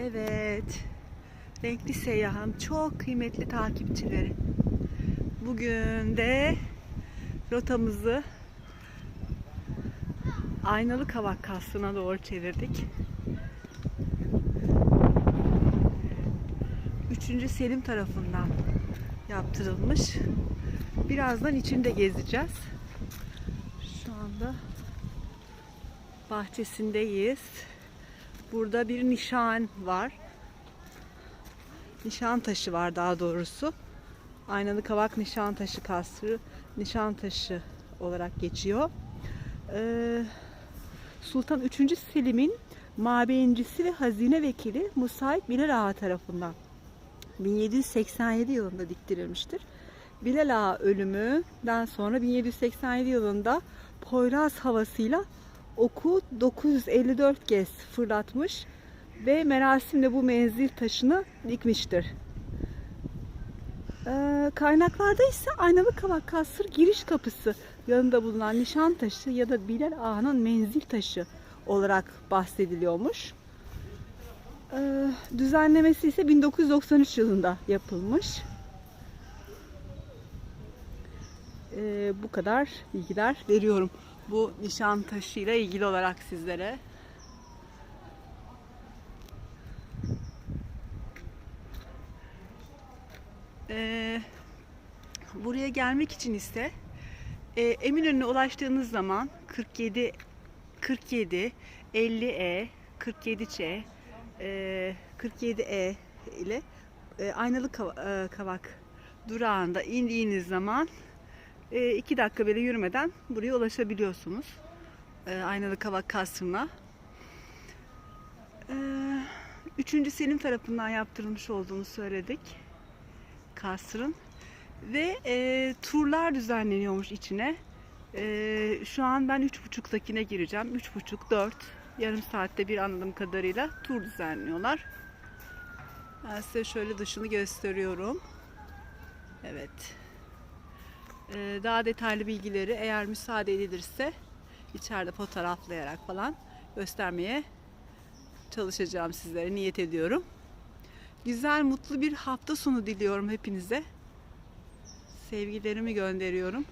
Evet. Renkli seyyahım çok kıymetli takipçileri. Bugün de rotamızı Aynalı Kavak Kasrı'na doğru çevirdik. 3. Selim tarafından yaptırılmış. Birazdan içinde gezeceğiz. Şu anda bahçesindeyiz. Burada bir nişan var. Nişan taşı var daha doğrusu. Aynalı Kavak Nişan Taşı Kasrı Nişan Taşı olarak geçiyor. Ee, Sultan 3. Selim'in mabeyincisi ve hazine vekili Musaid Bilal Ağa tarafından 1787 yılında diktirilmiştir. Bilal Ağa ölümünden sonra 1787 yılında Poyraz havasıyla oku 954 kez fırlatmış ve merasimle bu menzil taşını dikmiştir. Ee, kaynaklarda ise Aynalı Kavak Kasır giriş kapısı yanında bulunan nişan taşı ya da Bilal Ağa'nın menzil taşı olarak bahsediliyormuş. Ee, düzenlemesi ise 1993 yılında yapılmış. Ee, bu kadar bilgiler veriyorum bu nişan taşıyla ilgili olarak sizlere. Ee, buraya gelmek için ise e, Eminönü'ne ulaştığınız zaman 47 47 50E 47C e, 47E ile e, Aynalı e, Kavak durağında indiğiniz zaman 2 dakika bile yürümeden buraya ulaşabiliyorsunuz. E, Aynalı Kavak Kasrı'na. E, Üçüncü Selim tarafından yaptırılmış olduğunu söyledik. Kasrın. Ve e, turlar düzenleniyormuş içine. E, şu an ben 3.30'dakine gireceğim. 3.30-4 yarım saatte bir anladığım kadarıyla tur düzenliyorlar. Ben size şöyle dışını gösteriyorum. Evet. E, daha detaylı bilgileri eğer müsaade edilirse içeride fotoğraflayarak falan göstermeye çalışacağım sizlere. Niyet ediyorum. Güzel, mutlu bir hafta sonu diliyorum hepinize. Sevgilerimi gönderiyorum.